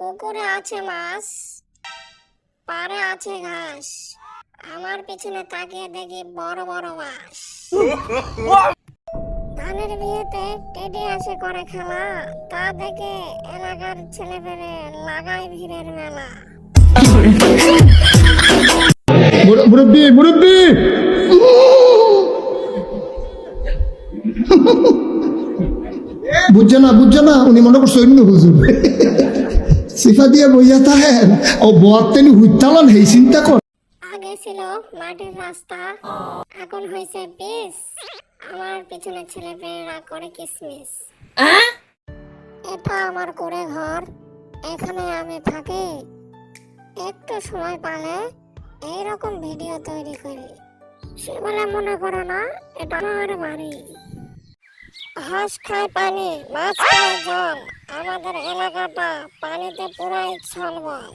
পুকুরে আছে মাছ, পাড়ে আছে ঘাস। আমার পিছনে তাকিয়ে দেখি বড় বড় মাছ ধানের বিয়েতে টেডি আসে করে খেলা, তা দেখে এলাকার ছেলেপেলে লাগায় ভিড়ের মেলা। মুর- মুরব্বি মুরব্বি! বুঝছে না বুঝছে না, উনি মনে করছে অন্য হুজুর। সিফা দিয়ে বইয়া থাকেন ও বোয়াতেনি হুইতালান হেই চিন্তা কর। আগে ছিল মাটির রাস্তা এখন হয়েছে পিস আমার পিছনে ছেলেপেলেরা করে কিসমিস। এটা আমার করে ঘর এখানে আমি থাকি। একটু সময় পালে এইরকম ভিডিও তৈরি করি। সে বলে মনে করো না এটা আমার বাড়ি। হাঁস খায় পানি মাছ খায় জল। আমাদের এলাকাটা পানিতে পুরাই ছলবল।